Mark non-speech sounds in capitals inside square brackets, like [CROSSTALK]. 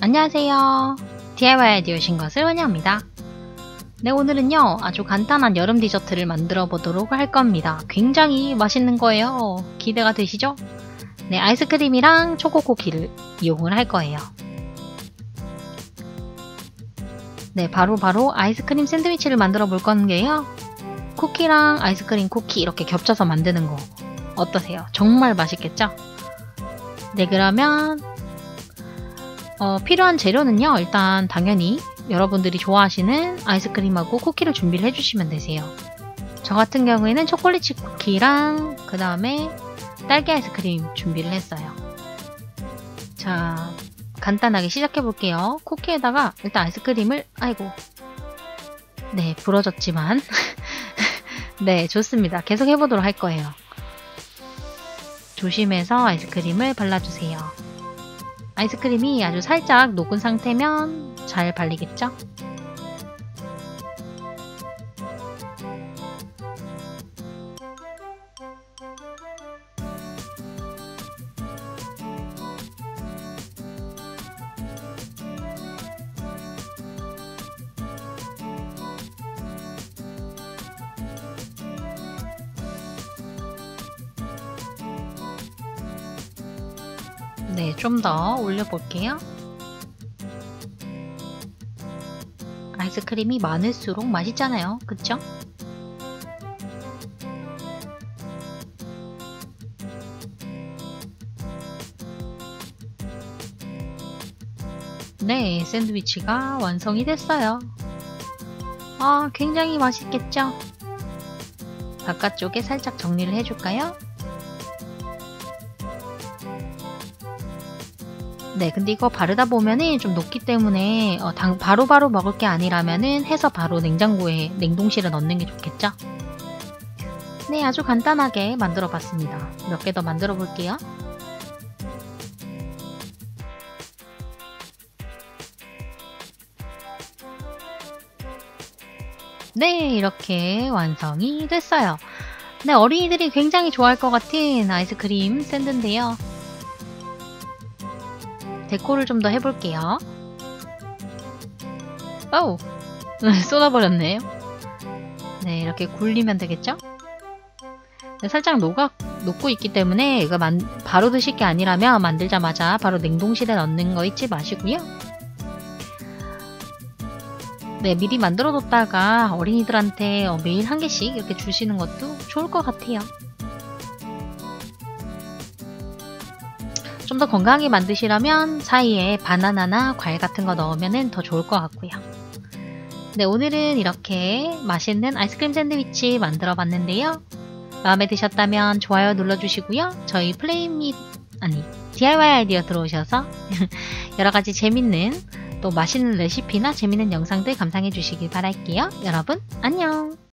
안녕하세요. DIY 아이디어 오신 것을 환영합니다. 네, 오늘은요, 아주 간단한 여름 디저트를 만들어 보도록 할 겁니다. 굉장히 맛있는 거예요. 기대가 되시죠? 네, 아이스크림이랑 초코 쿠키를 이용을 할 거예요. 네, 바로 바로 아이스크림 샌드위치를 만들어 볼 건데요. 쿠키랑 아이스크림 쿠키 이렇게 겹쳐서 만드는 거 어떠세요? 정말 맛있겠죠? 네, 그러면 어, 필요한 재료는요. 일단 당연히 여러분들이 좋아하시는 아이스크림하고 쿠키를 준비를 해주시면 되세요. 저 같은 경우에는 초콜릿 칩 쿠키랑 그 다음에 딸기 아이스크림 준비를 했어요. 자, 간단하게 시작해 볼게요. 쿠키에다가 일단 아이스크림을 아이고 네 부러졌지만 [LAUGHS] 네 좋습니다. 계속 해보도록 할 거예요. 조심해서 아이스크림을 발라주세요. 아이스크림이 아주 살짝 녹은 상태면 잘 발리겠죠? 네, 좀 더 올려볼게요. 아이스크림이 많을수록 맛있잖아요. 그쵸? 네, 샌드위치가 완성이 됐어요. 아, 굉장히 맛있겠죠? 바깥쪽에 살짝 정리를 해줄까요? 네, 근데 이거 바르다 보면은 좀 녹기 때문에 어, 당, 바로바로 바로 먹을 게 아니라면은 해서 바로 냉장고에 냉동실에 넣는 게 좋겠죠? 네, 아주 간단하게 만들어 봤습니다. 몇 개 더 만들어 볼게요. 네, 이렇게 완성이 됐어요. 네, 어린이들이 굉장히 좋아할 것 같은 아이스크림 샌드인데요. 데코를 좀 더 해볼게요. 어우! [LAUGHS] 쏟아버렸네요. 네, 이렇게 굴리면 되겠죠? 네, 살짝 녹아, 녹고 있기 때문에 이거 만, 바로 드실 게 아니라면 만들자마자 바로 냉동실에 넣는 거 잊지 마시고요. 네, 미리 만들어 뒀다가 어린이들한테 어, 매일 한 개씩 이렇게 주시는 것도 좋을 것 같아요. 좀 더 건강하게 만드시려면 사이에 바나나나 과일 같은 거 넣으면 더 좋을 것 같고요. 네, 오늘은 이렇게 맛있는 아이스크림 샌드위치 만들어 봤는데요. 마음에 드셨다면 좋아요 눌러주시고요. 저희 플레이밋, 아니, DIY 아이디어 들어오셔서 [LAUGHS] 여러 가지 재밌는 또 맛있는 레시피나 재밌는 영상들 감상해 주시길 바랄게요. 여러분, 안녕!